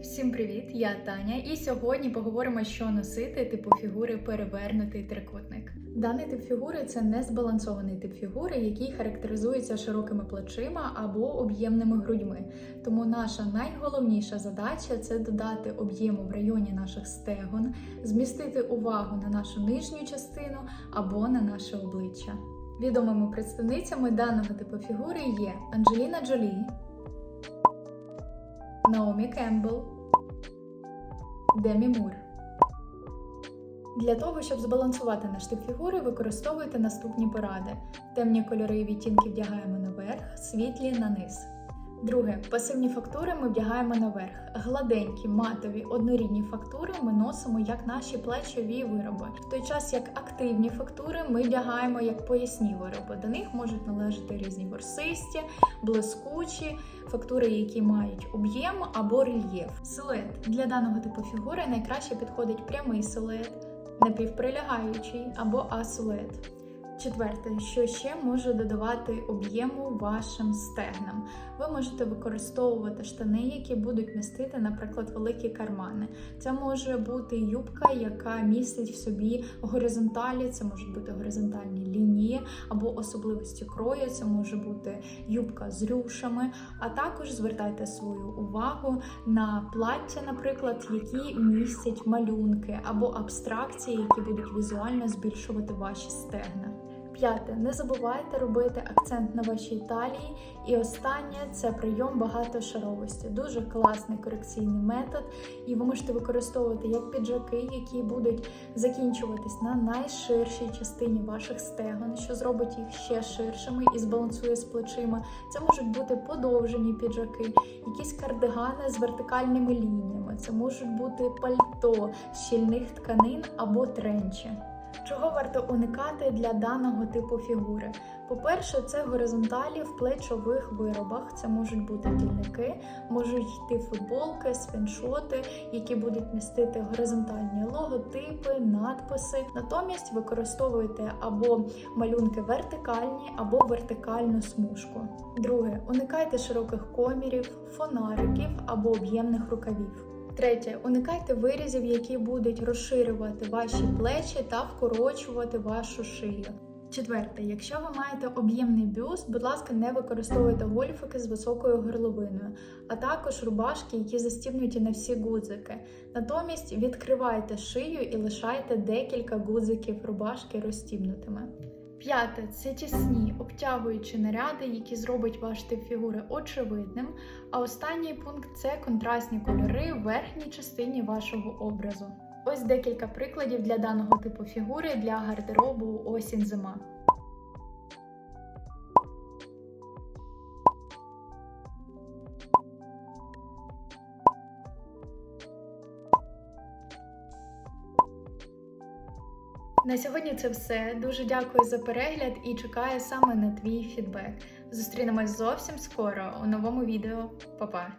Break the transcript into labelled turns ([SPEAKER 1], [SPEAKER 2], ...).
[SPEAKER 1] Всім привіт! Я Таня, і сьогодні поговоримо, що носити типу фігури перевернутий трикутник. Даний тип фігури це незбалансований тип фігури, який характеризується широкими плечима або об'ємними грудьми. Тому наша найголовніша задача це додати об'єму в районі наших стегон, змістити увагу на нашу нижню частину або на наше обличчя. Відомими представницями даного типу фігури є Анджеліна Джолі, Наомі Кембл, Демі Мур. Для того, щоб збалансувати наш тип фігури, використовуйте наступні поради. Темні кольори і відтінки вдягаємо наверх, світлі на низ. Друге, пасивні фактури ми вдягаємо наверх. Гладенькі, матові, однорідні фактури ми носимо як наші плечові вироби. В той час як активні фактури ми вдягаємо як поясні вироби. До них можуть належати різні ворсисті, блискучі, фактури, які мають об'єм або рельєф. Силует для даного типу фігури найкраще підходить прямий силует, напівприлягаючий або асилует. Четверте, що ще може додавати об'єму вашим стегнам. Ви можете використовувати штани, які будуть містити, наприклад, великі кармани. Це може бути юбка, яка містить в собі горизонталі, це можуть бути горизонтальні лінії або особливості крою, це може бути юбка з рюшами. А також звертайте свою увагу на плаття, наприклад, які містять малюнки або абстракції, які будуть візуально збільшувати ваші стегна. П'яте, не забувайте робити акцент на вашій талії. І останнє це прийом багатошаровості. Дуже класний корекційний метод, і ви можете використовувати як піджаки, які будуть закінчуватись на найширшій частині ваших стегон, що зробить їх ще ширшими і збалансує з плечима. Це можуть бути подовжені піджаки, якісь кардигани з вертикальними лініями. Це можуть бути пальто з щільних тканин або тренчі. Чого варто уникати для даного типу фігури? По-перше, це горизонталі в плечових виробах. Це можуть бути тільники, можуть йти футболки, свіншоти, які будуть містити горизонтальні логотипи, надписи. Натомість використовуйте або малюнки вертикальні, або вертикальну смужку. Друге, уникайте широких комірів, фонариків або об'ємних рукавів. Третє, уникайте вирізів, які будуть розширювати ваші плечі та вкорочувати вашу шию. Четверте, якщо ви маєте об'ємний бюст, будь ласка, не використовуйте гольфики з високою горловиною, а також рубашки, які застібнуті на всі гудзики. Натомість відкривайте шию і лишайте декілька гудзиків рубашки розстібнутими. П'яте це тісні обтягуючі наряди, які зроблять ваш тип фігури очевидним. А останній пункт це контрастні кольори в верхній частині вашого образу. Ось декілька прикладів для даного типу фігури для гардеробу осінь-зима. На сьогодні це все. Дуже дякую за перегляд і чекаю саме на твій фідбек. Зустрінемось зовсім скоро у новому відео. Па-па!